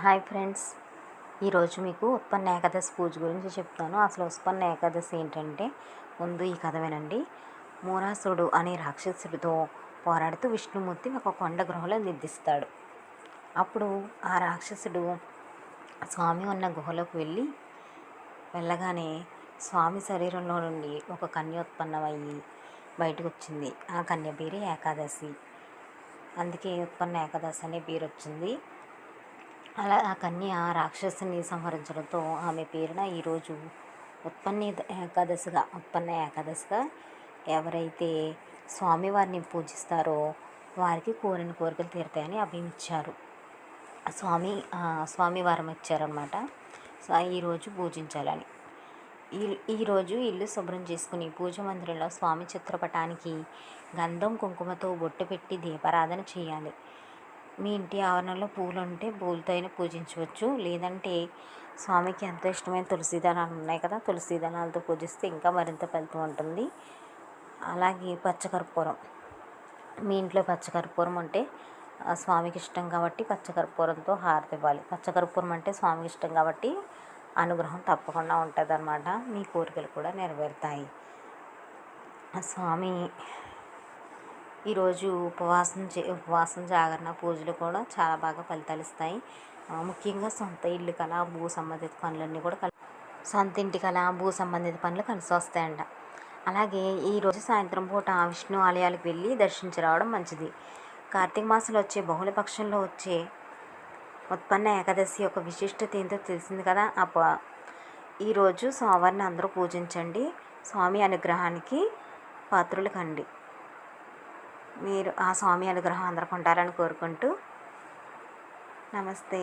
Hi friends. ఈరోజు మీకు ఉత్పన్న ఏకాదశి పూజ గురించి చెప్తాను. అసలు ఉత్పన్న ఏకాదశి ఏంటంటే ముందు ఈ కథ వినండి. మూరాసుడు అనే రాక్షసుడితో పోరాడుతూ విష్ణుమూర్తి ఒక కొండ గృహలో నిద్దిస్తాడు అప్పుడు ఆ రాక్షసుడు స్వామి ఉన్న గుహలోకి వెళ్ళి వెళ్ళగానే స్వామి శరీరంలో నుండి ఒక కన్య ఉత్పన్నమయ్యి బయటకు వచ్చింది. ఆ కన్య పేరు ఏకాదశి. అందుకే ఉత్పన్న ఏకాదశి అనే పేరు వచ్చింది. అలా ఆ కన్య రాక్షసుని సంహరించడంతో ఆమె పేరున ఈరోజు ఉత్పన్న ఏకాదశిగా ఉత్పన్న ఏకాదశిగా ఎవరైతే స్వామివారిని పూజిస్తారో వారికి కోరిన కోరికలు తీరుతాయని అభిమిచ్చారు. స్వామి స్వామివారం ఇచ్చారనమాట సో ఈరోజు పూజించాలని. ఈ ఈరోజు ఇల్లు శుభ్రం చేసుకుని పూజ మందిరంలో స్వామి చిత్రపటానికి గంధం కుంకుమతో బొట్టు పెట్టి దీపారాధన చేయాలి. మీ ఇంటి ఆవరణలో పూలు ఉంటే పూలతో అయినా పూజించవచ్చు. లేదంటే స్వామికి ఎంతో ఇష్టమైన తులసి దళాలు ఉన్నాయి కదా తులసి దళాలతో పూజిస్తే ఇంకా మరింత ఫలితం ఉంటుంది. అలాగే పచ్చకర్పూరం. మీ ఇంట్లో పచ్చకర్పూరం అంటే ఆ, స్వామికి ఇష్టం కాబట్టి పచ్చకర్పూరంతో హారతి ఇవ్వాలి. పచ్చకర్పూరం అంటే స్వామికి ఇష్టం కాబట్టి అనుగ్రహం తప్పకుండా ఉంటుంది అన్నమాట మీ కోరికలు కూడా నెరవేరుతాయి. స్వామి ఈరోజు ఉపవాసం చే ఉపవాసం జాగరణ పూజలు కూడా చాలా బాగా ఫలితాలు ఇస్తాయి ముఖ్యంగా సొంత ఇల్లు కళ భూ సంబంధిత పనులన్నీ కూడా కలి సొంత ఇంటి కళ భూ సంబంధిత పనులు కలిసి వస్తాయంట అలాగే ఈరోజు సాయంత్రం పూట విష్ణు ఆలయాలకు వెళ్ళి దర్శించి రావడం మంచిది. కార్తీక మాసంలో వచ్చే బహుళ పక్షంలో వచ్చే ఉత్పన్న ఏకాదశి యొక్క విశిష్టత ఏంటో తెలిసింది కదా? అప్ప ఈరోజు సోమవారిని అందరూ పూజించండి. స్వామి అనుగ్రహానికి పాత్రులు కండి. మీరు ఆ స్వామి అనుగ్రహం అందరికి ఉంటారని కోరుకుంటూ నమస్తే.